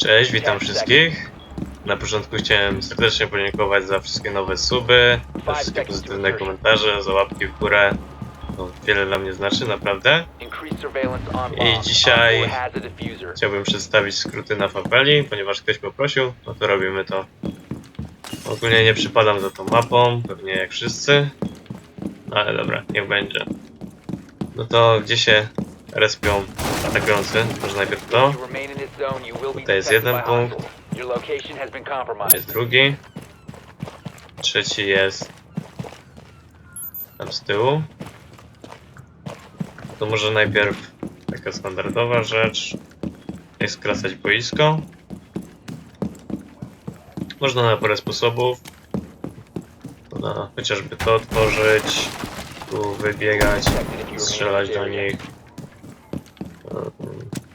Cześć, witam wszystkich. Na początku chciałem serdecznie podziękować za wszystkie nowe suby, za wszystkie pozytywne komentarze, za łapki w górę. To wiele dla mnie znaczy, naprawdę. I dzisiaj Chciałbym przedstawić skróty na fabeli, ponieważ ktoś poprosił, no to robimy to. Ogólnie nie przypadam za tą mapą, pewnie jak wszyscy. No ale dobra, niech będzie. No to gdzie się respią atakujący? Może najpierw to, Tutaj jest jeden punkt. jest drugi. Trzeci jest tam z tyłu. To może najpierw taka standardowa rzecz, jak skracać boisko. Można na parę sposobów. Można chociażby to otworzyć, tu wybiegać, strzelać do nich.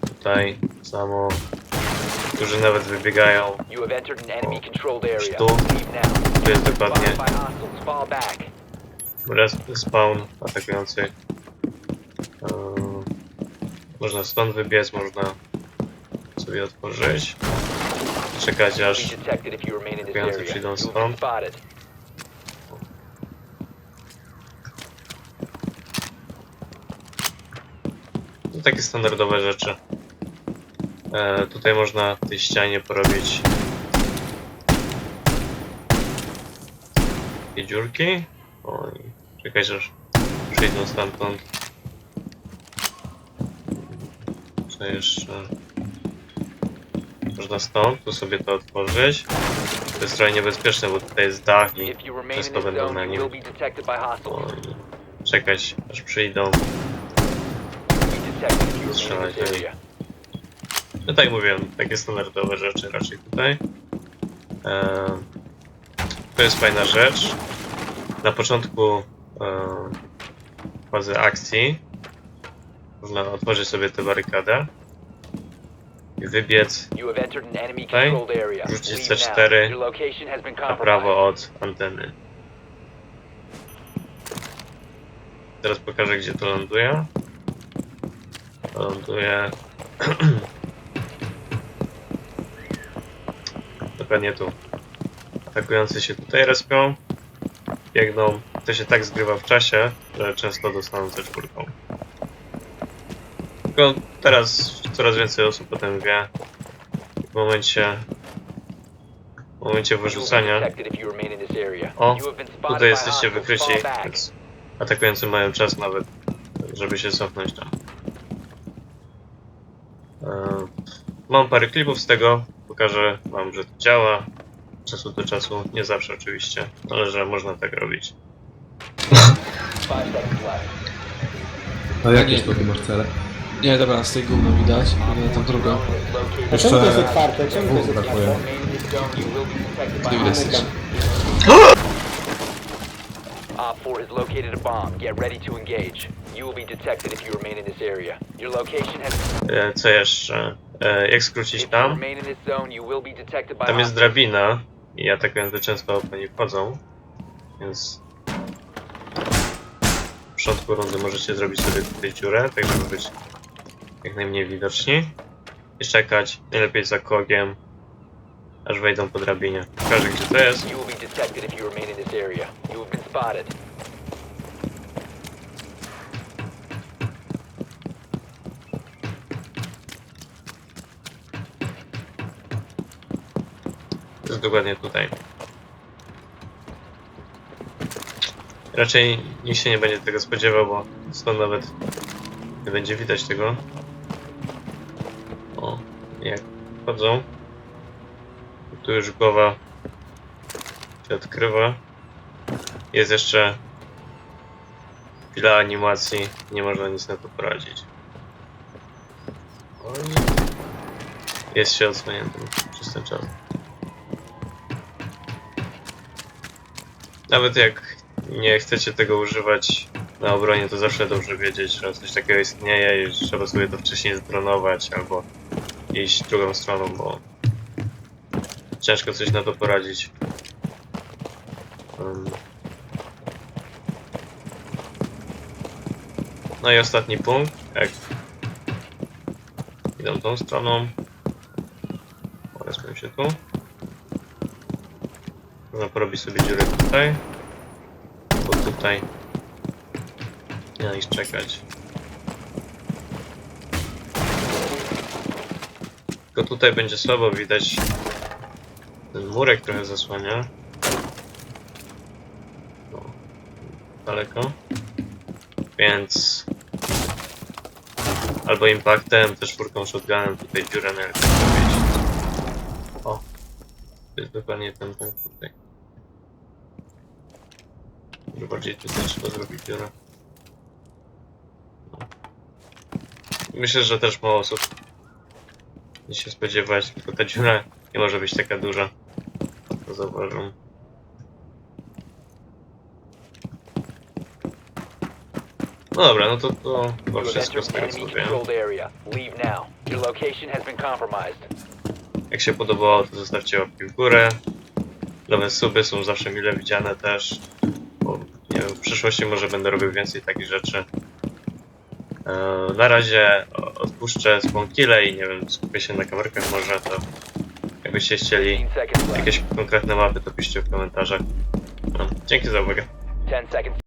Tutaj samo. Którzy nawet wybiegają. Już tu. Tu jest dokładnie Resp- spawn atakujących. Eee, można stąd wybiec, można sobie otworzyć. Czekać aż Atakujący przyjdą stąd. to takie standardowe rzeczy. Eee, tutaj można w tej ścianie porobić takie dziurki. O, i czekać aż przyjdą stamtąd. Co jeszcze? Można stąd, tu sobie to otworzyć. To jest trochę niebezpieczne, bo tutaj jest dach i Wszystko będą na nim. o, i czekać aż przyjdą. Strzelać do nich. No tak jak mówiłem, takie standardowe rzeczy raczej tutaj. Eee, to jest fajna rzecz. Na początku eee, fazy akcji można otworzyć sobie tę barykadę i wybiec Tutaj rzucić rzucić C4 C4 na prawo od anteny. Teraz pokażę gdzie to ląduje. To ląduje dokładnie tu. Atakujący się tutaj respią, biegną. To się tak zgrywa w czasie, że często dostaną ze czwórką. Tylko teraz coraz więcej osób o tym wie. W momencie w momencie wyrzucania O, tutaj jesteście wykryci, więc atakujący mają czas nawet, żeby się cofnąć tam. Eee, Mam parę klipów z tego, pokażę wam, że to działa. Czasu do czasu, nie zawsze oczywiście, ale że można tak robić. A jakieś to ty masz cele? Nie, dobra, z tej gówno widać. Na tą drugą. A czemu to jest otwarte? Czemu to jest dwóch otwarte? brakuje. Nie widać też. Op 4 has located a bomb. Get ready to engage. You will be detected if you remain in this area. Your location has... Eee, Co jeszcze? Eee, Jak skrócić tam? Tam jest drabina i atakujący często po niej wchodzą, więc w początku rundy możecie zrobić sobie tutaj dziurę, tak żeby być jak najmniej widoczni i czekać, najlepiej za kogiem, aż wejdą po drabinie. Pokażę gdzie to jest. You will be detected if you remain in this area. You have been spotted. To jest dokładnie tutaj. Raczej nikt się nie będzie tego spodziewał, bo stąd nawet nie będzie widać tego. O, jak wchodzą. Tu już głowa się odkrywa. Jest jeszcze chwila animacji, nie można nic na to poradzić. Jest się odsłoniętym przez ten czas. Nawet jak nie chcecie tego używać na obronie, to zawsze dobrze wiedzieć, że coś takiego istnieje i trzeba sobie to wcześniej zdronować albo iść drugą stroną, bo ciężko coś na to poradzić. Um. No i ostatni punkt, jak idą tą stroną, Wezmę się tu. Można porobić sobie dziurę tutaj. Bo tutaj nie na nich czekać. Tylko tutaj będzie słabo widać ten murek trochę zasłania. No, daleko. Więc albo impaktem, też czwórką shotgunem tutaj dziurę zrobić. O, to jest dokładnie ten punkt tutaj. Może bardziej tutaj trzeba zrobić dziurę. No. Myślę, że też mało osób nie się spodziewać, tylko ta dziura nie może być taka duża. To zauważam. No dobra, no to to chyba wszystko z tego co wiem. Jak się podobało, to zostawcie łapki w górę. Nowe suby są zawsze mile widziane też. W przyszłości może będę robił więcej takich rzeczy. Eee, na razie odpuszczę spawn kille i nie wiem, skupię się na kamerkach może, to jakbyście chcieli 15 seconds left. jakieś konkretne mapy, to piszcie w komentarzach. No, dzięki za uwagę. 10 seconds.